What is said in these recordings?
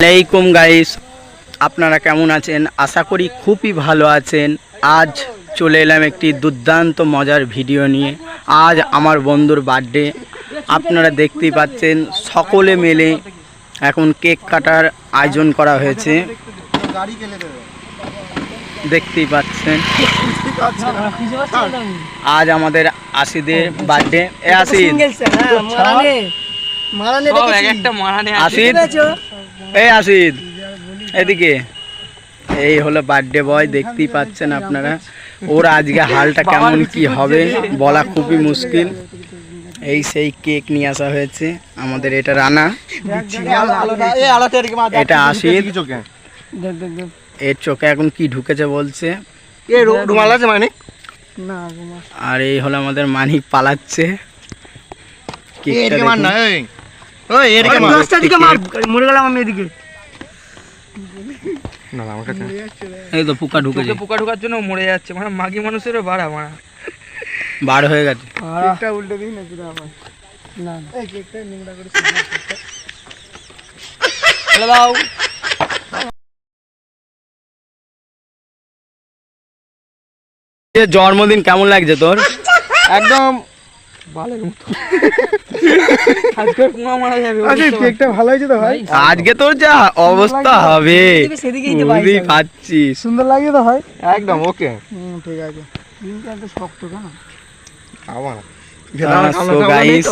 আলাইকুম গাইস আপনারা কেমন আছেন? আশা করি খুবই ভালো আছেন। আজ চলে এলাম একটি দুর্দান্ত মজার ভিডিও নিয়ে। আজ আমার বন্ধুর বার্থডে আপনারা দেখতেই পাচ্ছেন, সকলে মিলে এখন কেক কাটার আয়োজন করা হয়েছে। দেখতেই পাচ্ছেন। আজ আমাদের আশিদের বার্থডে। এ আশিদ। আশিদ। এই আসিদ এদিকে। এই হলো বার্থডে বয় দেখতেই পাচ্ছেন আপনারা। ওর আজকে হালটা কেমন কি হবে বলা খুবই মুশকিল। এই সেই কেক নিয়ে আসা হয়েছে আমাদের এটা রানা। এটা আসিদ এর চোখে এখন কি ঢুকেছে বলছে? রুমাল আছে মানে আর এই হলো আমাদের মানিক পালাচ্ছে। এই। তো পোকা ঢুকেছে। পোকা ঢোকার জন্য মরে যাচ্ছে। মানে মাগি মানুষেরও বাড়া মারা বার হয়ে গেছে। উল্টে দিই না পুরো আমার। না কেকটা নোংরা করে দাও। জন্মদিন কেমন লাগছে তোর? একদম আজকে আচ্ছা কেকটা ভালো হয়েছে তো ভাই? আজকে তোর যা অবস্থা হবে। বুঝতেই পারছিস সুন্দর লাগে তো ভাই? একদম ওকে। হুম ঠিক আছে। শক্ত কেন? আমার আহ, so guys,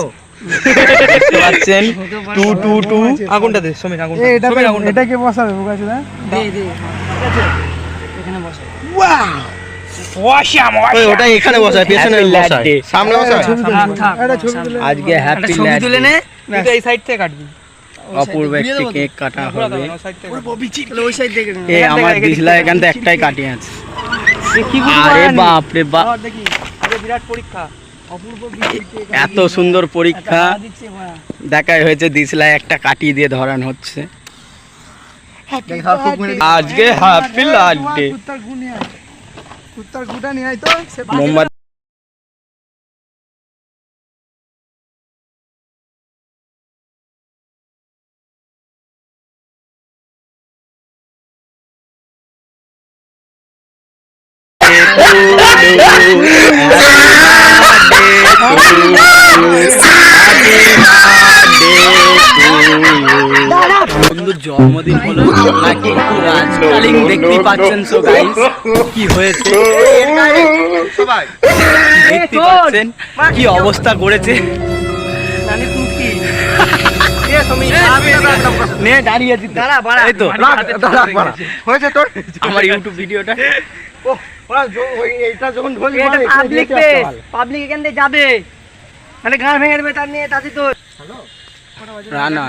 দেখতে পাচ্ছেন টু টু টু। আগুনটা দে সমীর আগুন এটা কে বসাবে দে এখানে ওটা এখানে বসায় পেছনে বসায়। সামনে বসায়? থাক থাক এটা ছবি তুলে আজকে হ্যাপি ছবি তুলে নে। এই সাইড থেকে কাটবি। অপূর্ব একটি কেক কাটা হবে। তাহলে ওই সাইড থেকে এ আমার দিশলা এখান থেকে একটাই কাটি আছে আরে বাপ রে বাপ। বিরাট পরীক্ষা। এত সুন্দর পরীক্ষা। দেখাই হয়েছে দিশলায় একটা কাটি দিয়ে ধরান হচ্ছে। আজকে হ্যাপি বার্থডে কুত্তার গুটা নিয়ে আয় কুত্তার মোমবাতি নিয়ে আয় তো সে জন্মদিন হলো না কিন্তু রাজকালীন দেখতেই পাচ্ছেন সো গাইস কি হয়েছে? সবাই। দেখতে পাচ্ছেন কি অবস্থা? করেছে? আমার ইউটিউব ভিডিওটা। পাবলিক এখানে দেখতে দিয়ে যাবে। মানে গান ভেঙে দেবে তার নিয়ে তাতে তো রানা।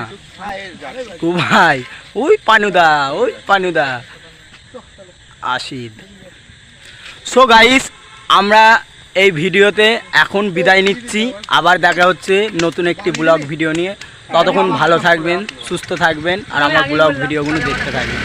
কু ভাই, ওই পানুদা ওই পানুদা। আশিদ। সো গাইস আমরা এই ভিডিওতে এখন বিদায় নিচ্ছি। আবার দেখা হচ্ছে নতুন একটি ব্লগ ভিডিও নিয়ে। ততক্ষণ ভালো থাকবেন, সুস্থ থাকবেন, আর আমার ব্লগ ভিডিওগুলো দেখতে থাকবেন।